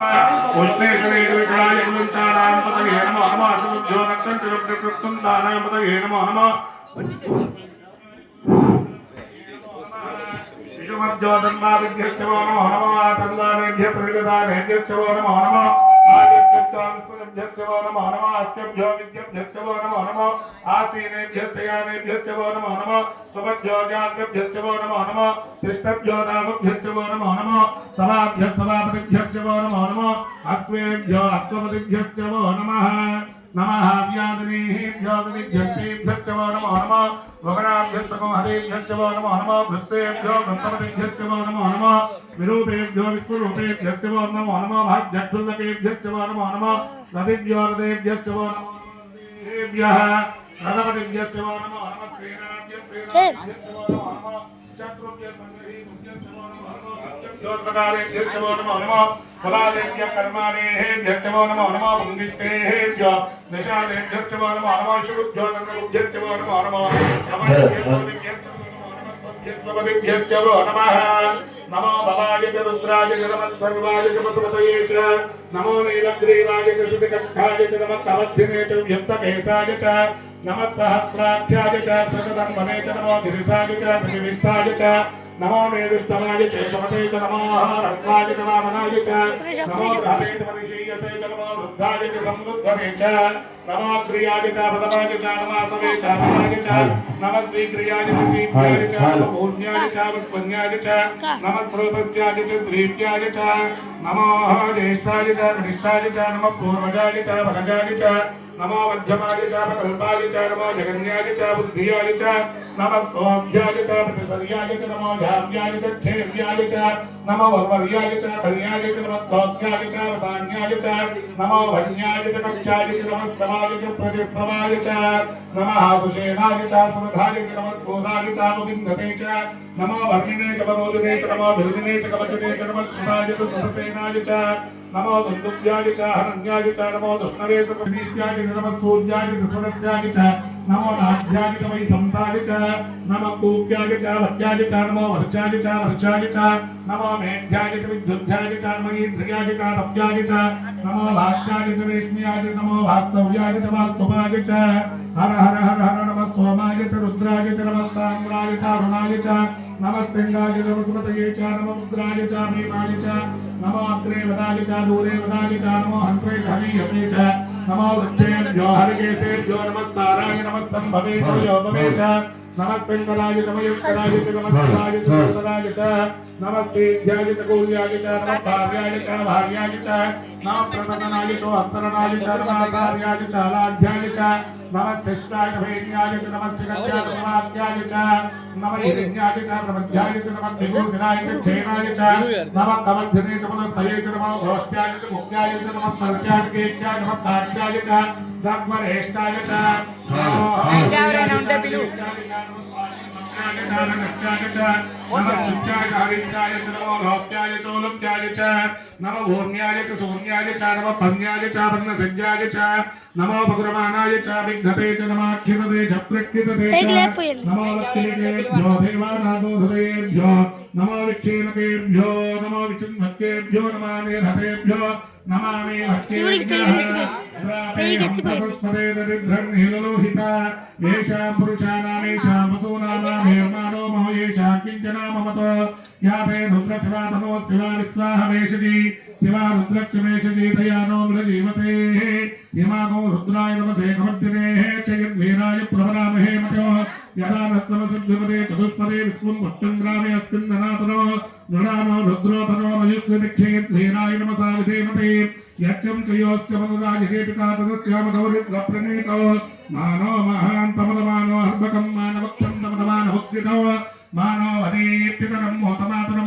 ఉష్ణేశ్వరేణ విచారాం పతయే నమో నమః అసముద్యో రక్తం చిరప్రకృతం దానాం పతయే నమో నమః శిశుమద్యోధన్మాదిభ్యశ్చ వో నమో నమః తందానేభ్య ప్రతిదానేభ్యశ్చ వో నమో ఆదిశ్చత్వాంస్తుభ్యశ్చ వో నమో అస్యభ్యో విద్యభ్యశ్చ వో నమో నమః ఆసీనేభ్యశ్చ యానేభ్యశ్చ వో నమో నమో తిష్టభ్యో నమో నమో అశ్వేభ్యో నమః నమః వ్యాధినేభ్యో వివిధ్యంతేభ్యశ్చ వో నమో నమః వగనాభ్యశ్చ హరేభ్యశ్చ వో నమో నమః వృత్సేభ్యో వృత్సపతిభ్యశ్చ వో నమో నమః విరూపేభ్యో విశ్వరూపేభ్యశ్చ వో నమో నమః భాగ్యక్షుల్లకేభ్యశ్చ వో నమో నమః రతిభ్యో రథేభ్యశ్చ వో నమో రథేభ్యः రథపతిభ్యశ్చ వో నమో నమః సేనాభ్యశ్చ వో నమో నమః చక్రుభ్య సంగ్రహీభ్యశ్చ వో నమో నమః పక్షభ్యోత్పకారేభ్యశ్చ వో నమో నమః ఫలాలేభ్య కర్మాణేభ్యశ్చ వో నమో నమః పుంగిష్టేభ్యో నిశాలేభ్యశ్చ వో నమో నమః శుభ్యో నమఃభ్యశ్చ వో నమో నమః నమఃభ్యశ్చ వో నమో నమః స్వభ్యశ్చ వో నమః నమో భవాయ చ రుద్రాయ చ నమః సర్వాయ చ వసుమతయే చ నమో నీలగ్రీవాయ చ శృతికంఠాయ చ నమః తమద్ధినే చ వ్యక్తకేశాయ చ నమః సహస్రాక్షాయ చ సకదంబనే చ నమో గిరిశాయ చ సవివిష్టాయ చ నమో మేవిష్టమాయ చ చమతే చ నమో రస్వాయ చ వామనాయ చ నమో గ్రహే చ మనిషీయసే చ నమో వృద్ధాయ చ సమృద్ధనే చ నమో గ్రియాయ చ ప్రథమాయ చ నమాసవే చ నమాయ చ నమః శ్రీగ్రియాయ చ శీఘ్రాయ చ నమః పూర్ణ్యాయ చ వస్వన్యాయ చ నమః స్రోతస్యాయ చ ద్వీప్యాయ చ నమో జ్యేష్ఠాయ చ కనిష్టాయ చ నమః పూర్వజాయ చ భగజాయ చ నమో మధ్యమాయ చ ప్రకల్పాయ చ నమో జగన్యాయ చ బుద్ధియాయ చ నమః సోభ్యాయ చ ప్రతిసర్యాయ చ నమో ధామ్యాయ చ క్షేమ్యాయ చ నమో వర్వర్యాయ చ కళ్యాయ చ నమః స్తోత్యాయ చ వసాన్యాయ చ నమో వన్యాయ చ కక్షాయ చ నమః సమాయ చ ప్రతిస్రవాయ చ నమః సుషేనాయ చ సురభాయ చ నమః స్థూలాయ చ ముదిందతే చ నమో వర్ణినే చ వరోదినే చ నమో భిర్మినే చ కవచనే చ నమః సురాయ చ సురసేనాయ చ నమో దుందుభ్యాయ చ హరణ్యాయ చ నమో దుష్ణవే చ ప్రదీప్యాయ చ నమః సూర్యాయ చ సరస్యాయ చ నమో నాభ్యాయ చ వై సంతాయ చ నమః కూప్యాయ చ వత్యాయ చ నమో వర్చాయ చ వర్చాయ చ నమో మేఘ్యాయ చ విద్యుద్ధ్యాయ చ నమో ఇంద్రియాయ చ తప్యాయ చ నమో భాగ్యాయ చ రేష్మ్యాయ చ నమో వాస్తవ్యాయ చ వాస్తుపాయ చ హర హర హర హర నమః చ నమః సింగాయ చ నమో రుద్రాయ చ భీమాయ చ నమో అగ్రే వదాయ చ దూరే వదాయ చ నమో హంత్రే హరీయసే చ నమో వృక్షేభ్యో హరికేశేభ్యో నమస్తారాయ నమః సంభవే చ యోగమే చ నమః శంకరాయ చ మయస్కరాయ చ నమః శివాయ చ సుందరాయ చ నమస్తేభ్యాయ చ గౌర్యాయ చ నమః భార్యాయ చ భార్యాయ చ నమః ప్రతనాయ చ అంతరనాయ చ నమః భార్యాయ చ అలాఢ్యాయ చ నమః శిష్టాయ భైన్యాయ చ నమః శిఖత్యాయ నమాత్యాయ చ నమః హిరణ్యాయ చ ప్రమధ్యాయ చ నమః విభూషణాయ చ క్షేమాయ చ నమః తమధ్యనే చ మనస్తయే చ నమః గోష్ఠ్యాయ చ ముక్త్యాయ చ నమః సర్ప్యాయ కేత్యాయ నమః సాధ్యాయ చ దగ్మరేష్టాయ చ ఎవరైనా ఉంటే పిలువు. నమ భూమ్యాయ చ సౌమ్యాయ చ నమ పన్యాయ చ పన్నసంజ్ఞాయ చ నమో భగురమానాయ చ విఘ్నతే చ నమాఖ్యమతే చ ప్రకృతతే నమో నమో నమో నమామి. స్మరేదరిద్రన్హిలోహిత ఏషాం పురుషానామేషాం వసూనామామేర్మానో మహయేషా కించనా మమతో యాతే రుద్ర శివా తనో శివా విశ్వాహ వేషజీ శివా రుద్రస్య వేషజీ దయానో మృజీవసే యమాగో రుద్రాయ నమసే కమర్దినే. చయద్వీరాయ ప్రవరామహే మతో. యదా నస్సమసద్విమదే చతుష్పదే విశ్వం పుష్టం గ్రామే అస్మిన్ ననాతనో నృణానో రుద్రోతనో మయుష్కృదిక్షయద్వీరాయ నమసా విధేమతే యచ్చం చయోశ్చ మనురాజే పితాతనస్యామగౌరిప్రణీతో మానో మహాంతమదమానో హర్భకం మానవక్షం తమదమాన భుక్తితో మానో వదేప్యతరం మోతమాతరం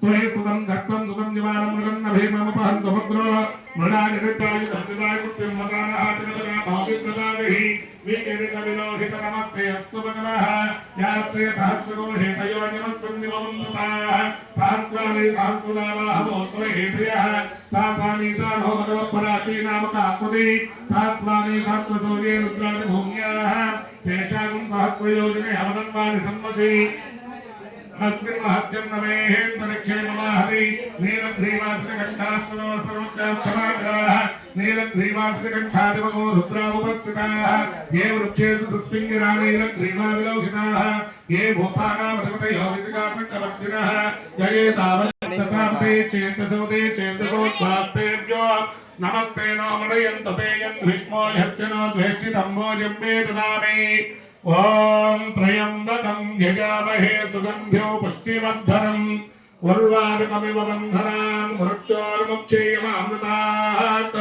స్వే సుతం ధక్తం సుతం నివారం మృగం నభే మమ పహంత భద్రో మృడా నిరుద్ధాయ భద్రదాయ కృత్యం వసాన ఆచరణగా భావి ప్రదాభిహి వికేరిక విలోహిత నమస్తే అస్తు భగవః యాస్త్రే సహస్రగో హేతయో నమస్కృం నిభవంతుతాః సహస్రాని సహస్రనామాః భోస్త్ర హేతయః తాసాని సానో భగవ పరాచీనామక ఆకృతి. హవనం వాని अस्मिन् महत्यं नमेहेन्दरिक्षे ममाहरि नीलग्रीवासनकण्ठास्वनवसर्वक्षमाग्राः नीलग्रीवासनकण्ठादिवगो रुद्रामुपस्थिताः ये वृक्षेषु सुस्पिङ्गिरा नीलग्रीवा विलोकिताः ये भूतानामधिपतयो विसिकासङ्कवर्तिनः यये तावन्तसामते चेतसोदे चेतसोद्वास्तेभ्यो नमस्ते नो मदयन्तते यद्विष्मो ह्यश्च नो द्वेष्टितम्बो जम्बे ददामि ॐ त्र्यम्बकं यजामहे सुगन्ध्यो पुष्टिवर्धनम् उर्वारुकमिव बन्धनान् मृत्योर्मुक्षेयमामृतात्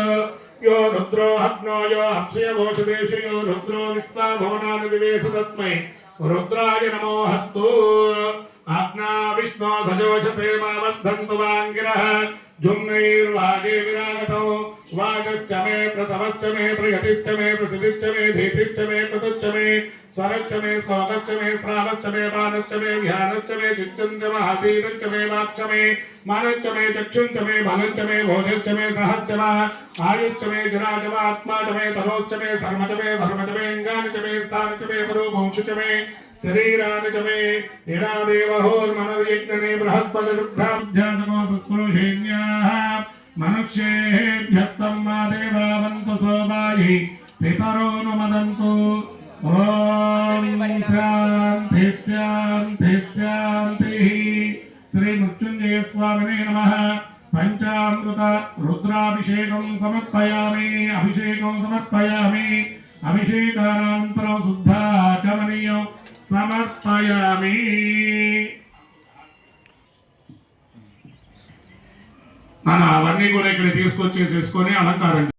यो रुद्रो हग्नो यो हप्स्यघोषदेषु यो रुद्रो विस्वा भवनानि विवेश तस्मै रुद्राय नमो हस्तु आज्ञा विष्णो सजोषसे मामद्धन्तु वाङ्गिरः जुम्नैर्वागे विरागतौ वागश्च मे, प्रसवश्च मे, प्रगतिश्च मे, प्रसिद्धिश्च मे, धीतिश्च मे, कृतश्च मे, स्वरश्च मे, श्लोकश्च मे, श्रावश्च मे, बाणश्च मे ध्यानश्च मे, चिच्चञ्च महावीरञ्च मे, वाक्च मे मानश्च मे, चक्षुञ्च मे बलञ्च मे, भोजश्च मे, सहश्च वा, आयुश्च मे जरा च वा, आत्मा च मे तनोश्च मे सर्व च मे धर्म च मे अङ्गानि च मे, स्थानि च मे परोभंशु च मे, शरीरानि च मे इडादेवहोर्मनुर्यज्ञने बृहस्पतिरुद्धाभ्यासको शुश्रूषेण्याः మనుష్యేభ్యస్తం మా దేవావంతు శోభాయి పితరోను మదంతు ఓం శాంతి శాంతి శాంతి శ్రీ మృత్యుంజయ స్వామినే నమ పంచామృత రుద్రాభిషేకం సమర్పయామి అభిషేకం సమర్పయామి అభిషేకానంతరం శుద్ధాచమనీయం సమర్పయామి మన అవన్నీ కూడా ఇక్కడ తీసుకొచ్చేసేసుకొని అలంకారం